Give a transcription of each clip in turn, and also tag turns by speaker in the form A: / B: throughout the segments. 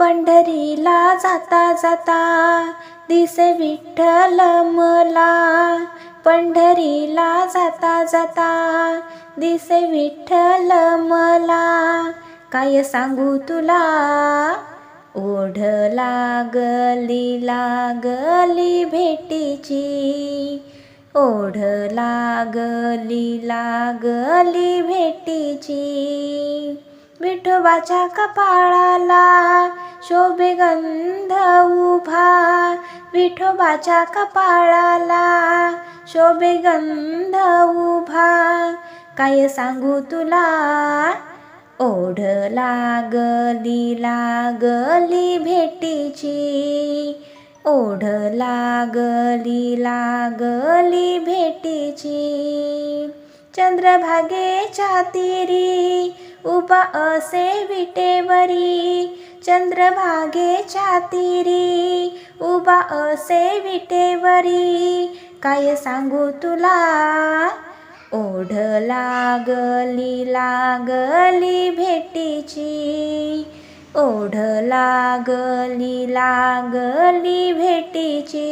A: पंढरीला जाता जाता दिसे विठ्ठल मला. पंढरीला जाता जाता दिसे विठ्ठल मला. काय सांगू तुला? ओढ लागली लागली भेटीची. ओढ लागली लागली भेटीची. विठोबाच्या कपाळाला शोभे गंध उभा विठोबाच्या कपाळाला शोभे गंध उभा काय सांगू तुला? ओढ लागली लागली भेटीची. ओढ लागली लागली भेटीची. चंद्रभागेच्या तिरी उभा असे विटेवरी. चंद्रभागेच्या तीरी उभा असे विटेवरी. काय सांगू तुला? ओढ लागली लागली भेटीची. ओढ लागली लागली भेटीची.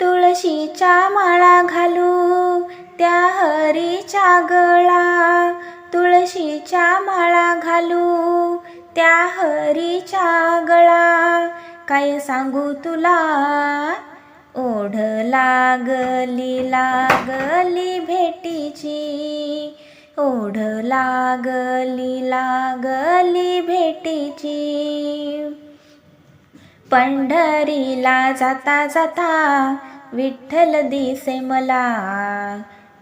A: तुळशीच्या माळा घालू त्या हरीच्या गळा. तुळशीच्या माळा घालू त्या हरीच्या गळा काय सांगू तुला? ओढ लागली लागली भेटीची. ओढ लागली लागली भेटीची. पंढरीला जाता जाता विठ्ठल दिसे मला.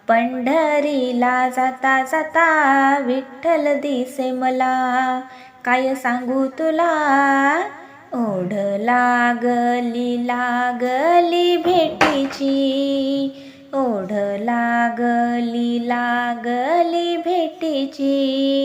A: पंढरीला जाता जाता विठ्ठल दिसे मला. काय सांगू तुला? ओढ लागली लागली भेटीची. ओढ लागली लागली भेटीची.